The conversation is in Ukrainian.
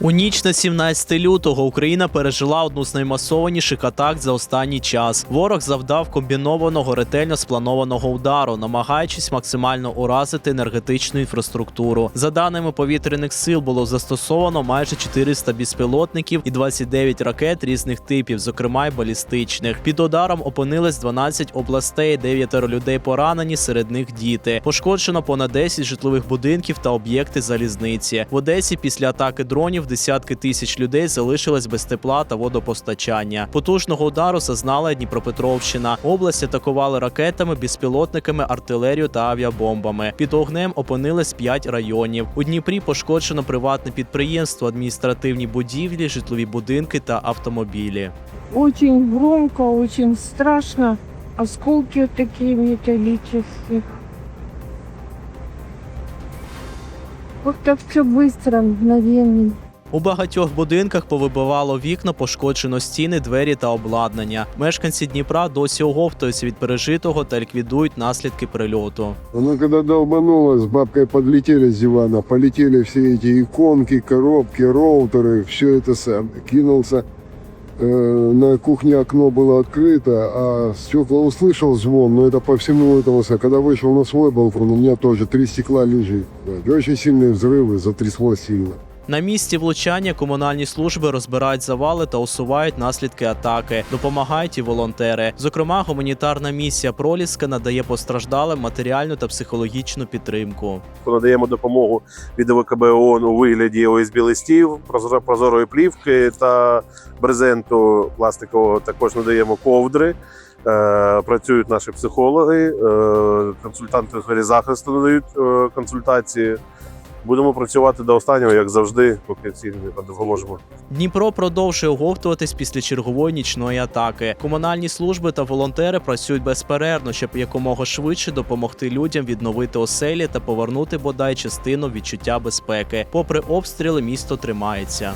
У ніч на 17 лютого Україна пережила одну з наймасованіших атак за останній час. Ворог завдав комбінованого ретельно спланованого удару, намагаючись максимально уразити енергетичну інфраструктуру. За даними повітряних сил, було застосовано майже 400 безпілотників і 29 ракет різних типів, зокрема й балістичних. Під ударом опинились 12 областей, 9 людей поранені, серед них діти. Пошкоджено понад 10 житлових будинків та об'єкти залізниці. В Одесі після атаки дронів десятки тисяч людей залишились без тепла та водопостачання. Потужного удару зазнала Дніпропетровщина. Область атакували ракетами, безпілотниками, артилерію та авіабомбами. Під огнем опинились 5 районів. У Дніпрі пошкоджено приватне підприємство, адміністративні будівлі, житлові будинки та автомобілі. Очень громко, очень страшно. Осколки такие металлические. Как-то все быстро, мгновенно. У багатьох будинках повибивало вікна, пошкоджено стіни, двері та обладнання. Мешканці Дніпра досі оговтуються від пережитого та ліквідують наслідки прильоту. Она когда долбанула, с бабкой подлетели с дивана, полетели все эти иконки, коробки, роутеры, все это сам. Кинулся. Э, на кухне окно было открыто, а стекла услышал звон, но это по всему этому. са- Когда вышел на свой балкон, у меня тоже три стекла лежит. Да, и очень сильные взрывы, затрясло сильно. На місці влучання комунальні служби розбирають завали та усувають наслідки атаки. Допомагають і волонтери. Зокрема, гуманітарна місія Проліска надає постраждалим матеріальну та психологічну підтримку. надаємо допомогу від ОВКБ ООН у вигляді ОСБ листів, прозоро- прозорої плівки та брезенту пластикового. Також надаємо ковдри. Е, Працюють наші психологи, е, консультанти захисту надають е, консультації. Будемо працювати до останнього, як завжди, поки ці не допоможемо. Дніпро продовжує оговтуватись після чергової нічної атаки. Комунальні служби та волонтери працюють безперервно, щоб якомога швидше допомогти людям відновити оселі та повернути бодай частину відчуття безпеки. Попри обстріли, місто тримається.